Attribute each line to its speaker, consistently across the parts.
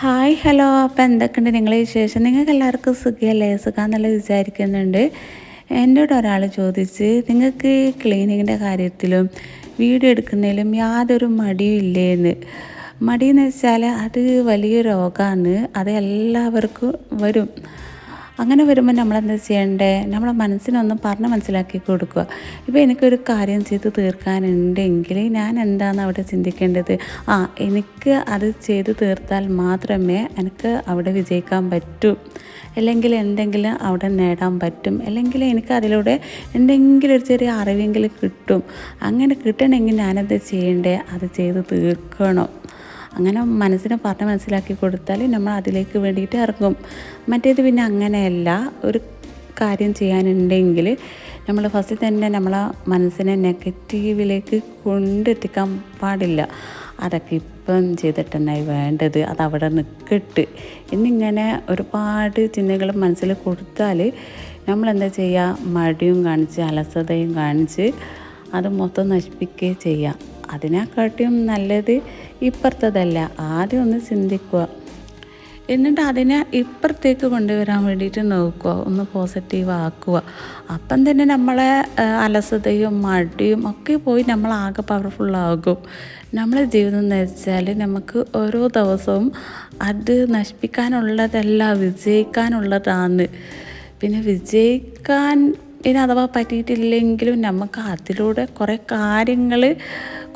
Speaker 1: Hi hello. അപ്പോൾ എന്തൊക്കെയുണ്ട് നിങ്ങളെ വിശേഷം? നിങ്ങൾക്ക് എല്ലാവർക്കും സുഖിയല്ലേ സുഖാന്നല്ല വിചാരിക്കുന്നുണ്ട്. എന്നോട് ഒരാൾ ചോദിച്ച് നിങ്ങൾക്ക് ക്ലീനിങ്ങിന്റെ കാര്യത്തിലും വീഡിയോ എടുക്കുന്നതിലും യാതൊരു മടിയും ഇല്ലേന്ന്? മടിയെന്ന് വെച്ചാൽ അത് വലിയ രോഗമാണ്. അത് എല്ലാവർക്കും വരും. അങ്ങനെ വരുമ്പോൾ നമ്മളെന്താ ചെയ്യണ്ടേ? നമ്മളെ മനസ്സിനൊന്നും പറഞ്ഞ് മനസ്സിലാക്കി കൊടുക്കുക. ഇപ്പോൾ എനിക്കൊരു കാര്യം ചെയ്ത് തീർക്കാനുണ്ടെങ്കിൽ ഞാൻ എന്താണ് അവിടെ ചിന്തിക്കേണ്ടത്? ആ എനിക്ക് അത് ചെയ്ത് തീർത്താൽ മാത്രമേ എനിക്ക് അവിടെ വിജയിക്കാൻ പറ്റൂ. അല്ലെങ്കിൽ എന്തെങ്കിലും അവിടെ നേടാൻ പറ്റും. അല്ലെങ്കിൽ എനിക്ക് അതിലൂടെ എന്തെങ്കിലും ഒരു ചെറിയ അറിവെങ്കിലും കിട്ടും. അങ്ങനെ കിട്ടണമെങ്കിൽ ഞാനെന്താ ചെയ്യണ്ടേ? അത് ചെയ്ത് തീർക്കണം. അങ്ങനെ മനസ്സിനെ പറഞ്ഞ് മനസ്സിലാക്കി കൊടുത്താൽ നമ്മൾ അതിലേക്ക് വേണ്ടിയിട്ട് ഇറങ്ങും. മറ്റേത് പിന്നെ അങ്ങനെയല്ല. ഒരു കാര്യം ചെയ്യാനുണ്ടെങ്കിൽ നമ്മൾ ഫസ്റ്റ് തന്നെ നമ്മളെ മനസ്സിനെ നെഗറ്റീവിലേക്ക് കൊണ്ടെത്തിക്കാൻ പാടില്ല. അതൊക്കെ ഇപ്പം ചെയ്തിട്ടുണ്ടായി വേണ്ടത്. അത് അവിടെ നിൽക്കട്ട് എന്നിങ്ങനെ ഒരുപാട് ചിന്തകൾ മനസ്സിൽ കൊടുത്താൽ നമ്മളെന്താ ചെയ്യുക? മടിയും കാണിച്ച് അലസതയും കാണിച്ച് അത് മൊത്തം നശിപ്പിക്കുകയും ചെയ്യാം. അതിനെക്കാട്ടിയും നല്ലത് ഇപ്പുറത്തതല്ല. ആദ്യം ഒന്ന് ചിന്തിക്കുക. എന്നിട്ട് അതിനെ ഇപ്പുറത്തേക്ക് കൊണ്ടുവരാൻ വേണ്ടിയിട്ട് നോക്കുക. ഒന്ന് പോസിറ്റീവ് ആക്കുക. അപ്പം തന്നെ നമ്മളെ അലസതയും മടിയും ഒക്കെ പോയി നമ്മൾ ആകെ പവർഫുള്ളാകും നമ്മളെ ജീവിതം എന്ന് വെച്ചാൽ നമുക്ക് ഓരോ ദിവസവും അത് നശിപ്പിക്കാനുള്ളതല്ല വിജയിക്കാനുള്ളതാണ്. പിന്നെ വിജയിക്കാൻ ഇനി അഥവാ പറ്റിയിട്ടില്ലെങ്കിലും നമുക്ക് അതിലൂടെ കുറേ കാര്യങ്ങൾ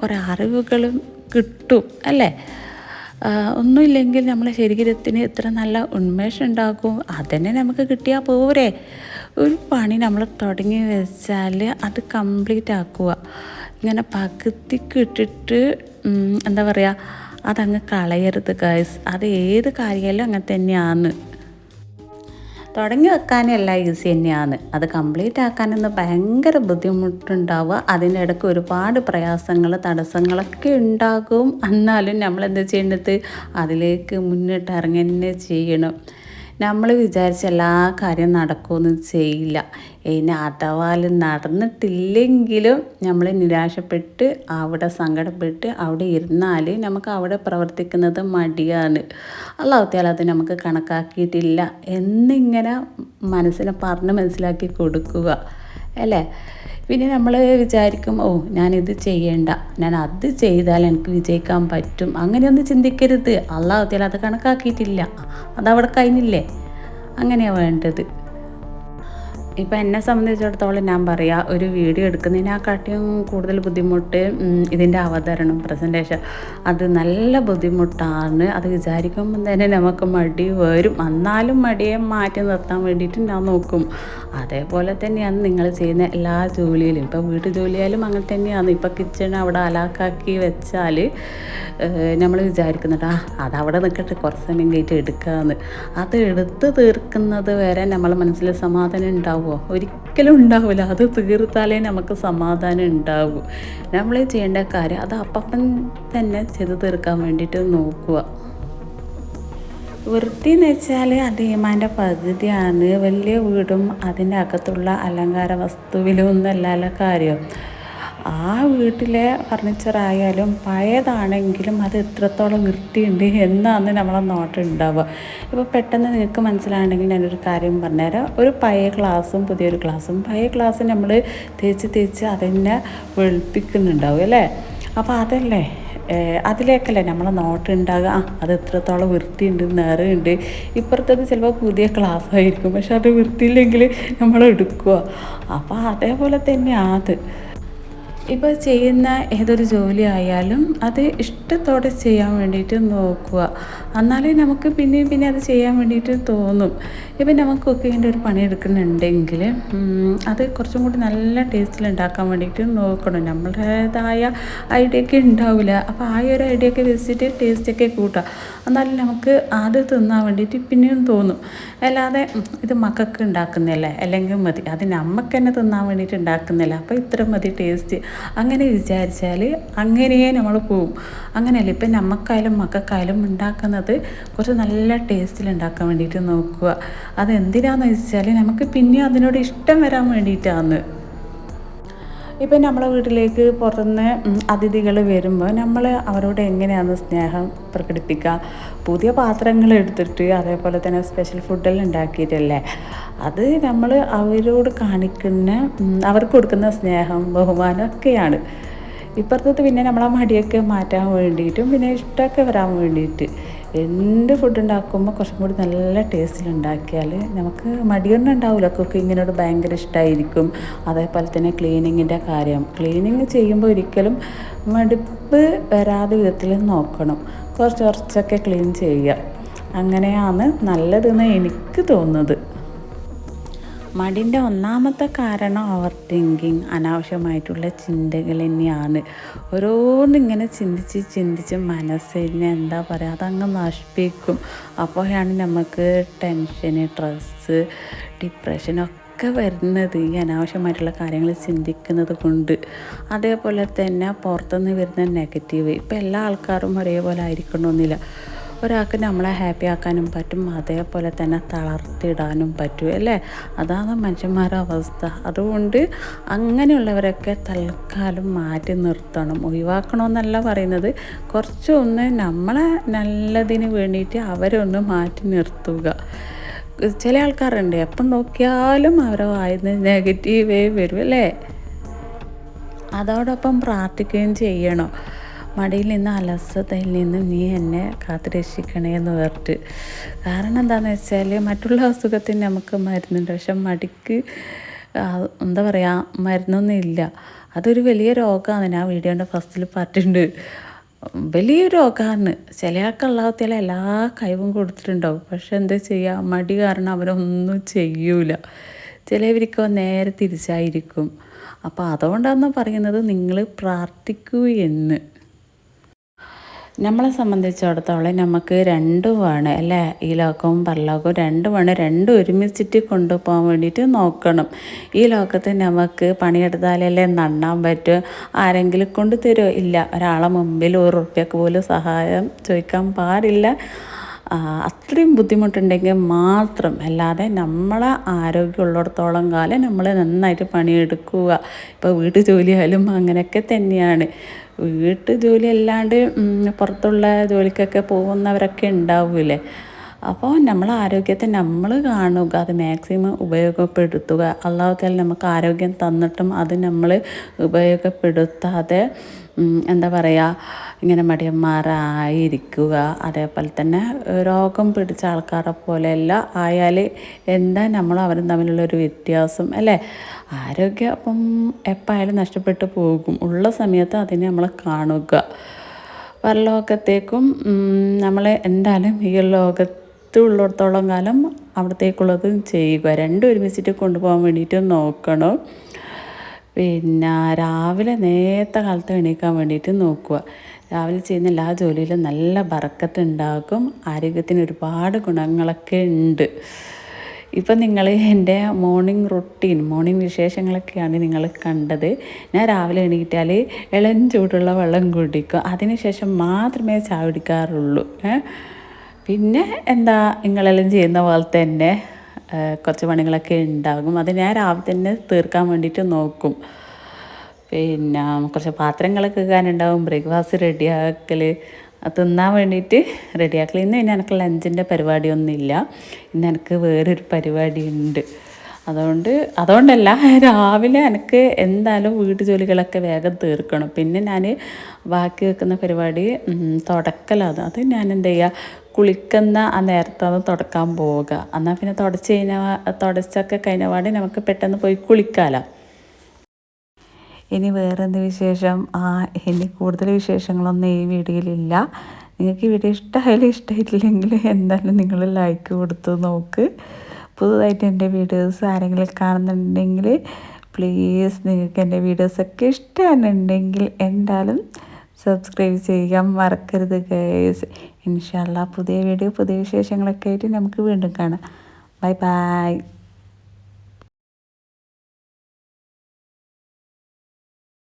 Speaker 1: കുറേ അറിവുകളും കിട്ടും അല്ലേ? ഒന്നുമില്ലെങ്കിൽ നമ്മളെ ശരീരത്തിന് ഇത്ര നല്ല ഉന്മേഷം ഉണ്ടാക്കും അതന്നെ നമുക്ക് കിട്ടിയാൽ പോരെ. ഒരു പണി നമ്മൾ തുടങ്ങി വെച്ചാൽ അത് കംപ്ലീറ്റ് ആക്കുക. ഇങ്ങനെ പകുതിക്ക് ഇട്ടിട്ട് എന്താ പറയുക അതങ്ങ് കളയരുത് ഗൈസ് അത് ഏത് കാര്യമായാലും അങ്ങനെ തന്നെയാണ്. തുടങ്ങി വെക്കാനല്ല ഈസി തന്നെയാണ്. അത് കംപ്ലീറ്റ് ആക്കാനൊന്ന് ഭയങ്കര ബുദ്ധിമുട്ടുണ്ടാവുക. അതിന്റെ ഇടയ്ക്ക് ഒരുപാട് പ്രയാസങ്ങൾ തടസ്സങ്ങളൊക്കെ ഉണ്ടാകും. എന്നാലും നമ്മൾ എന്താ ചെയ്യേണ്ടത്? അതിലേക്ക് മുന്നിട്ട് ഇറങ്ങി തന്നെ ചെയ്യണം. നമ്മൾ വിചാരിച്ച എല്ലാ കാര്യം നടക്കുമെന്ന് ചെയ്യില്ല. ഇനി അഥവാലും നടന്നിട്ടില്ലെങ്കിലും നമ്മൾ നിരാശപ്പെട്ട് അവിടെ സങ്കടപ്പെട്ട് അവിടെ ഇരുന്നാൽ നമുക്ക് അവിടെ പ്രവർത്തിക്കുന്നത് മടിയാണ്. അള്ളാഹത്തിയാൽ അത് നമുക്ക് കണക്കാക്കിയിട്ടില്ല. എന്നിങ്ങനെ മനസ്സിനെ പറഞ്ഞ് മനസ്സിലാക്കി കൊടുക്കുക. അല്ലേ? പിന്നെ നമ്മൾ വിചാരിക്കും ഓ ഞാനിത് ചെയ്യേണ്ട. ഞാൻ അത് ചെയ്താൽ എനിക്ക് വിജയിക്കാൻ പറ്റും. അങ്ങനെയൊന്നും ചിന്തിക്കരുത്. അള്ളാഹത്തിയാൽ അത് കണക്കാക്കിയിട്ടില്ല. അതവിടെ കഴിഞ്ഞില്ലേ? അങ്ങനെയാണ് വേണ്ടത്. ഇപ്പം എന്നെ സംബന്ധിച്ചിടത്തോളം ഞാൻ പറയാം ഒരു വീഡിയോ എടുക്കുന്നതിനെക്കാട്ടിയും കൂടുതൽ ബുദ്ധിമുട്ട് ഇതിന്റെ അവതരണം പ്രസന്റേഷൻ അത് നല്ല ബുദ്ധിമുട്ടാണ്. അത് വിചാരിക്കുമ്പം തന്നെ നമുക്ക് മടി വരും. എന്നാലും മടിയെ മാറ്റി നിർത്താൻ വേണ്ടിയിട്ട് ഞാൻ നോക്കും. അതേപോലെ തന്നെയാണ് നിങ്ങൾ ചെയ്യുന്ന എല്ലാ ജോലിയിലും. ഇപ്പോൾ വീട്ടു ജോലിയായാലും അങ്ങനെ തന്നെയാണ്. ഇപ്പോൾ കിച്ചൺ അവിടെ അലാക്കാക്കി വെച്ചാൽ നമ്മൾ വിചാരിക്കുന്നുണ്ട് ആ അതവിടെ നിൽക്കട്ടെ കുറച്ച് സമയം കഴിഞ്ഞിട്ട് എടുക്കാമെന്ന് അത് എടുത്ത് തീർക്കുന്നത് വരെ നമ്മളെ മനസ്സിൽ സമാധാനം ഉണ്ടാവുമോ? ഒരിക്കലും ഉണ്ടാവില്ല. അത് തീർത്താലേ നമുക്ക് സമാധാനം ഉണ്ടാവൂ. നമ്മൾ ചെയ്യേണ്ട കാര്യം അത് അപ്പം തന്നെ ചെയ്ത് തീർക്കാൻ വേണ്ടിയിട്ട് നോക്കുക. വൃത്തി എന്ന് വെച്ചാൽ അത് ഈമാന്റെ പകുതിയാണ്. വലിയ വീടും അതിന്റെ അകത്തുള്ള അലങ്കാര വസ്തുവിലും ഒന്നല്ലല്ലോ കാര്യം. ആ വീട്ടിലെ ഫർണിച്ചറായാലും പഴയതാണെങ്കിലും അത് എത്രത്തോളം വൃത്തിയുണ്ട് എന്നാണ് നമ്മളെ നോട്ടം ഉണ്ടാവുക. ഇപ്പോൾ പെട്ടെന്ന് നിങ്ങൾക്ക് മനസ്സിലാണെങ്കിൽ ഞാനൊരു കാര്യം പറഞ്ഞുതരാം. ഒരു പഴയ ക്ലാസ്സും പുതിയൊരു ക്ലാസ്സും പഴയ ക്ലാസ് നമ്മൾ തേച്ച് തേച്ച് അതിനെ വെളുപ്പിക്കുന്നുണ്ടാവും അല്ലേ? അപ്പോൾ അതല്ലേ? അതിലേക്കല്ലേ നമ്മളെ നോട്ടുണ്ടാകുക ആ അത് എത്രത്തോളം വൃത്തിയുണ്ട് നിറയുണ്ട്. ഇപ്പുറത്തത് ചിലപ്പോൾ പുതിയ ക്ലാസ് ആയിരിക്കും. പക്ഷെ അത് വൃത്തിയില്ലെങ്കിൽ നമ്മൾ എടുക്കുക അപ്പോൾ അതേപോലെ തന്നെയാണ് അത്. ഇപ്പോൾ ചെയ്യുന്ന ഏതൊരു ജോലി ആയാലും അത് ഇഷ്ടത്തോടെ ചെയ്യാൻ വേണ്ടിയിട്ട് നോക്കുക. എന്നാലേ നമുക്ക് പിന്നെയും പിന്നെ അത് ചെയ്യാൻ വേണ്ടിയിട്ട് തോന്നും. ഇപ്പം നമുക്ക് കുക്കിങ്ങിന്റെ ഒരു പണി എടുക്കുന്നുണ്ടെങ്കിൽ അത് കുറച്ചും കൂടി നല്ല ടേസ്റ്റിൽ ഉണ്ടാക്കാൻ വേണ്ടിയിട്ട് നോക്കണം. നമ്മളുടേതായ ഐഡിയ ഒക്കെ ഉണ്ടാവില്ല. അപ്പോൾ ആ ഒരു ഐഡിയ ഒക്കെ വെച്ചിട്ട് ടേസ്റ്റൊക്കെ കൂട്ടാം. എന്നാലും നമുക്ക് അത് തിന്നാൻ വേണ്ടിയിട്ട് പിന്നെയും തോന്നും. അല്ലാതെ ഇത് മക്കൾക്ക് ഉണ്ടാക്കുന്നതല്ലേ? അല്ലെങ്കിൽ മതി. അത് നമുക്ക് തന്നെ തിന്നാൻ വേണ്ടിയിട്ട് ഉണ്ടാക്കുന്നില്ല അപ്പോൾ ഇത്ര മതി ടേസ്റ്റ്. അങ്ങനെ വിചാരിച്ചാൽ അങ്ങനെയേ നമ്മൾ പോവും. അങ്ങനെയല്ല? ഇപ്പം നമുക്കായാലും മക്കൾക്കായാലും ഉണ്ടാക്കുന്നത് കുറച്ച് നല്ല ടേസ്റ്റിൽ ഉണ്ടാക്കാൻ വേണ്ടിയിട്ട് നോക്കുക. അത് എന്തിനാന്ന് വെച്ചാൽ നമുക്ക് പിന്നെ അതിനോട് ഇഷ്ടം വരാൻ വേണ്ടിയിട്ടാണ് ഇപ്പം നമ്മളെ വീട്ടിലേക്ക് പുറത്തുനിന്ന് അതിഥികൾ വരുമ്പോൾ നമ്മൾ അവരോട് എങ്ങനെയാണ് സ്നേഹം പ്രകടിപ്പിക്കുക? പുതിയ പാത്രങ്ങൾ എടുത്തിട്ട് അതേപോലെ തന്നെ സ്പെഷ്യൽ ഫുഡെല്ലാം ഉണ്ടാക്കിയിട്ടല്ലേ? അത് നമ്മൾ അവരോട് കാണിക്കുന്ന അവർക്ക് കൊടുക്കുന്ന സ്നേഹം ബഹുമാനം ഒക്കെയാണ്. ഇപ്പുറത്തത് പിന്നെ നമ്മളെ മടിയൊക്കെ മാറ്റാൻ വേണ്ടിയിട്ടും പിന്നെ ഇഷ്ടമൊക്കെ വരാൻ വേണ്ടിയിട്ട്. എന്ത് ഫുഡ് ഉണ്ടാക്കുമ്പോൾ കുറച്ചും കൂടി നല്ല ടേസ്റ്റിൽ ഉണ്ടാക്കിയാൽ നമുക്ക് മടിയൊന്നും ഉണ്ടാവില്ല കുക്കിങ്ങിനോട് ഭയങ്കര ഇഷ്ടമായിരിക്കും അതേപോലെ തന്നെ ക്ലീനിങ്ങിന്റെ കാര്യം. ക്ലീനിങ് ചെയ്യുമ്പോൾ ഒരിക്കലും മടുപ്പ് വരാതെ വിധത്തിൽ നോക്കണം. കുറച്ച് കുറച്ചൊക്കെ ക്ലീൻ ചെയ്യുക. അങ്ങനെയാണ് നല്ലതെന്ന് എനിക്ക് തോന്നുന്നത്. മടിന്റെ ഒന്നാമത്തെ കാരണം ഓവർ തിങ്കിങ് അനാവശ്യമായിട്ടുള്ള ചിന്തകൾ തന്നെയാണ്. ഓരോന്നിങ്ങനെ ചിന്തിച്ച് ചിന്തിച്ച് മനസ്സിനെ എന്താ പറയുക അതങ്ങ് നശിപ്പിക്കും. അപ്പോഴാണ് നമുക്ക് ടെൻഷൻ സ്ട്രെസ്സ് ഡിപ്രഷനൊക്കെ ഒക്കെ വരുന്നത്. ഈ അനാവശ്യമായിട്ടുള്ള കാര്യങ്ങൾ ചിന്തിക്കുന്നത് കൊണ്ട്. അതേപോലെ തന്നെ പുറത്തുനിന്ന് വരുന്ന നെഗറ്റീവ് ഇപ്പം എല്ലാ ആൾക്കാരും ഒരേപോലെ ആയിരിക്കണമെന്നില്ല. ഒരാൾക്ക് നമ്മളെ ഹാപ്പി ആക്കാനും പറ്റും അതേപോലെ തന്നെ തളർത്തിടാനും പറ്റും അല്ലേ? അതാണ് മനുഷ്യന്മാരുടെ അവസ്ഥ. അതുകൊണ്ട് അങ്ങനെയുള്ളവരൊക്കെ തൽക്കാലം മാറ്റി നിർത്തണം. ഒഴിവാക്കണമെന്നല്ല പറയുന്നത്. കുറച്ചൊന്ന് നമ്മളെ നല്ലതിന് വേണ്ടിയിട്ട് അവരൊന്ന് മാറ്റി നിർത്തുക. ചില ആൾക്കാരുണ്ട്. എപ്പം നോക്കിയാലും അവരെ വായന നെഗറ്റീവേ വരും അല്ലേ? അതോടൊപ്പം പ്രാർത്ഥിക്കുകയും ചെയ്യണം. മടിയിൽ നിന്ന് അലസതയിൽ നിന്നും നീ എന്നെ കാത്തു രക്ഷിക്കണേ എന്ന് പറഞ്ഞിട്ട്. കാരണം എന്താണെന്ന് വെച്ചാൽ മറ്റുള്ള അസുഖത്തിന് നമുക്ക് മരുന്നുണ്ട്. പക്ഷെ മടിക്ക് എന്താ പറയുക മരുന്നൊന്നും ഇല്ല. അതൊരു വലിയ രോഗമാണ് ഞാൻ വീഡിയോന്റെ ഫസ്റ്റിൽ പറഞ്ഞിട്ടുണ്ട്. വലിയൊരു രോഗമാണ് ചില ആൾക്കുള്ളതിൽ എല്ലാ കഴിവും കൊടുത്തിട്ടുണ്ടാവും. പക്ഷെ എന്താ ചെയ്യുക മടി കാരണം അവരൊന്നും ചെയ്യൂല. ചിലവർക്ക് നേരെ തിരിച്ചായിരിക്കും. അപ്പോൾ അതുകൊണ്ടാണ് പറയുന്നത് നിങ്ങൾ പ്രാർത്ഥിക്കൂ എന്ന്. നമ്മളെ സംബന്ധിച്ചിടത്തോളം നമുക്ക് രണ്ടുമാണ് അല്ലേ? ഈ ലോകവും പരലോകവും രണ്ടുമാണ്. രണ്ടും ഒരുമിച്ചിട്ട് കൊണ്ടുപോകാൻ വേണ്ടിയിട്ട് നോക്കണം. ഈ ലോകത്ത് നമുക്ക് പണിയെടുത്താലല്ലേ നണ്ണാൻ പറ്റും? ആരെങ്കിലും കൊണ്ട് തരുമോ ഇല്ല. ഒരാളെ മുമ്പിൽ ഒരു റുപ്യക്ക് പോലും സഹായം ചോദിക്കാൻ പാടില്ല. അത്രയും ബുദ്ധിമുട്ടുണ്ടെങ്കിൽ മാത്രം അല്ലാതെ നമ്മളെ ആരോഗ്യമുള്ളിടത്തോളം കാലം നമ്മൾ നന്നായിട്ട് പണിയെടുക്കുക. ഇപ്പോൾ വീട്ടു ജോലിയായാലും അങ്ങനെയൊക്കെ തന്നെയാണ്. വീട്ടു ജോലി അല്ലാണ്ട് പുറത്തുള്ള ജോലിക്കൊക്കെ പോകുന്നവരൊക്കെ ഉണ്ടാവില്ലേ? അപ്പോൾ നമ്മൾ ആരോഗ്യത്തെ നമ്മൾ കാണുക അത് മാക്സിമം ഉപയോഗപ്പെടുത്തുക. അല്ലാതെ നമുക്ക് ആരോഗ്യം തന്നിട്ടും അത് നമ്മൾ ഉപയോഗപ്പെടുത്താതെ എന്താ പറയുക ഇങ്ങനെ മടിയന്മാരായിരിക്കുക. അതേപോലെ തന്നെ രോഗം പിടിച്ച ആൾക്കാരെ പോലെയല്ല ആയാൽ എന്താ നമ്മൾ അവരും തമ്മിലുള്ളൊരു വ്യത്യാസം അല്ലേ? ആരോഗ്യം അപ്പം എപ്പോഴായാലും നഷ്ടപ്പെട്ടു പോകും. ഉള്ള സമയത്ത് അതിനെ നമ്മൾ കാണുക. പരലോകത്തേക്കും നമ്മൾ എന്തായാലും ഈ ലോകത്ത് ഉള്ളിടത്തോളം കാലം അവിടത്തേക്കുള്ളത് ചെയ്യുക. രണ്ടും ഒരുമിച്ചിട്ട് കൊണ്ടുപോകാൻ വേണ്ടിയിട്ട് നോക്കണം. പിന്നെ രാവിലെ നേരത്തെ കാലത്ത് എണീക്കാൻ വേണ്ടിയിട്ട് നോക്കുക. രാവിലെ ചെയ്യുന്ന എല്ലാ ജോലിയിലും നല്ല ബറക്കത്ത് ഉണ്ടാക്കും. ആരോഗ്യത്തിന് ഒരുപാട് ഗുണങ്ങളൊക്കെ ഉണ്ട്. ഇപ്പം നിങ്ങൾ എന്റെ മോർണിംഗ് റൊട്ടീൻ മോർണിംഗ് വിശേഷങ്ങളൊക്കെയാണ് നിങ്ങൾ കണ്ടത്. ഞാൻ രാവിലെ എണീറ്റാൽ ഇളം ചൂടുള്ള വെള്ളം കുടിക്കും അതിനുശേഷം മാത്രമേ ചായ കുടിക്കാറുള്ളൂ. പിന്നെ എന്താ നിങ്ങളെല്ലാം ചെയ്യുന്ന പോലെ തന്നെ കുറച്ച് പണികളൊക്കെ ഉണ്ടാകും. അത് ഞാൻ രാവിലെ തന്നെ തീർക്കാൻ വേണ്ടിയിട്ട് നോക്കും. പിന്നെ കുറച്ച് പാത്രങ്ങളൊക്കെ കഴുകാനുണ്ടാവും ബ്രേക്ക്ഫാസ്റ്റ് റെഡിയാക്കൽ. തിന്നാൻ വേണ്ടിയിട്ട് റെഡിയാക്കൽ. ഇന്ന് ഇനി എനിക്ക് ലഞ്ചിന്റെ പരിപാടിയൊന്നുമില്ല. ഇന്ന് എനിക്ക് വേറൊരു പരിപാടി ഉണ്ട് അതുകൊണ്ട് അതുകൊണ്ടല്ല രാവിലെ എനിക്ക് എന്തായാലും വീട്ടു ജോലികളൊക്കെ വേഗം തീർക്കണം. പിന്നെ ഞാൻ ബാക്കി വെക്കുന്ന പരിപാടി തുടക്കലാണ്. അത് ഞാൻ എന്താ ചെയ്യുക കുളിക്കുന്ന ആ നേരത്താണ് തുടക്കാൻ പോവുക. എന്നാൽ പിന്നെ തുടച്ച് കഴിഞ്ഞാൽ തുടച്ചൊക്കെ കഴിഞ്ഞ പാടെ നമുക്ക് പെട്ടെന്ന് പോയി കുളിക്കാമല്ലോ ഇനി വേറെന്ത് വിശേഷം? ആ ഇനി കൂടുതൽ വിശേഷങ്ങളൊന്നും ഈ വീഡിയോയിലില്ല. നിങ്ങൾക്ക് ഈ വീഡിയോ ഇഷ്ടമായാലും ഇഷ്ടമായിട്ടില്ലെങ്കിൽ എന്തായാലും നിങ്ങൾ ലൈക്ക് കൊടുത്ത് നോക്ക്. പുതുതായിട്ട് എന്റെ വീഡിയോസ് ആരെങ്കിലും കാണുന്നുണ്ടെങ്കിൽ പ്ലീസ് നിങ്ങൾക്ക് എന്റെ വീഡിയോസൊക്കെ ഇഷ്ടമാണെന്നുണ്ടെങ്കിൽ എന്തായാലും സബ്സ്ക്രൈബ് ചെയ്യാൻ മറക്കരുത് ഗേസ് ഇൻഷാല്ല പുതിയ വീഡിയോ പുതിയ വിശേഷങ്ങളൊക്കെ ആയിട്ട് നമുക്ക് വീണ്ടും കാണാം. Bye bye